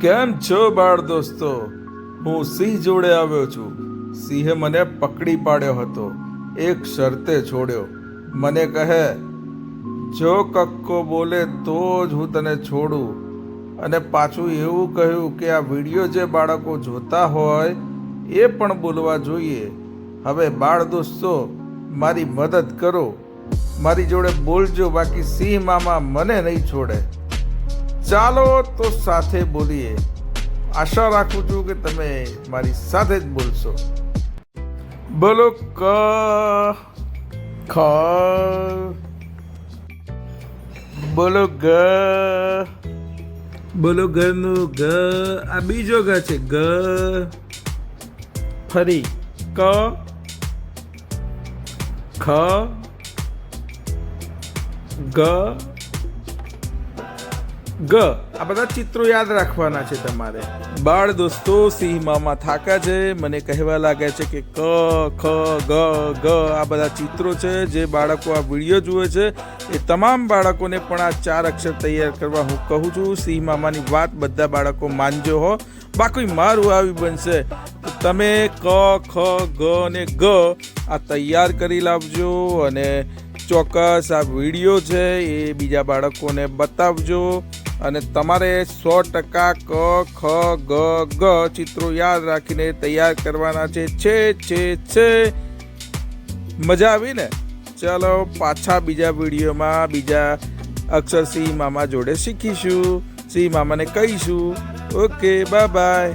કેમ છો બાળ દોસ્તો? હું સિંહ જોડે આવ્યો છું. સિંહે મને પકડી પાડ્યો હતો. એક શરતે છોડ્યો. મને કહે, જો કક્કો બોલે તો જ હું તને છોડું. અને પાછું એવું કહ્યું કે આ વીડિયો જે બાળકો જોતા હોય, એ પણ બોલવા જોઈએ. હવે બાળ દોસ્તો, મારી મદદ કરો. મારી જોડે બોલજો, બાકી સિંહ મામા મને નહીં છોડે. ચાલો તો સાથે બોલીએ. આશા રાખું છું કે તમે મારી સાથે જ બોલશો. બોલો ક ખ. બોલો ગ. બોલો ઘરનું ગ. આ બીજો ગ છે ગ. ફરી. ક. ખ. ગ. ગ. આ બધા ચિત્રો યાદ રાખવાના છે તમારે. બાળ દોસ્તો સિંહ મામા થાકા છે. મને કહેવા લાગે છે કે ક ખ ગ ગ આ બધા ચિત્રો છે જે બાળકો આ વીડિયો જુએ છે. એ તમામ બાળકોને પણ આ ચાર અક્ષર તૈયાર કરવા હું કહું છું. સિંહ મામાની વાત બધા બાળકો માનજો હો. બાકી મારું આવી બનશે. તો તમે ક ખ ગ અને ગ આ તૈયાર કરી લાવજો અને ચોક્કસ આ વીડિયો છે એ બીજા બાળકોને બતાવજો. અને તમારે સો ટકા ક, ખ, ગ ગ ચિત્રો યાદ રાખીને તૈયાર કરવાના છે. છે છે છે. મજા આવી ને? ચાલો પાછા બીજા વિડીયોમાં બીજા અક્ષર સિંહ મામા જોડે શીખીશું. સિંહ મામાને કહીશું. Okay bye bye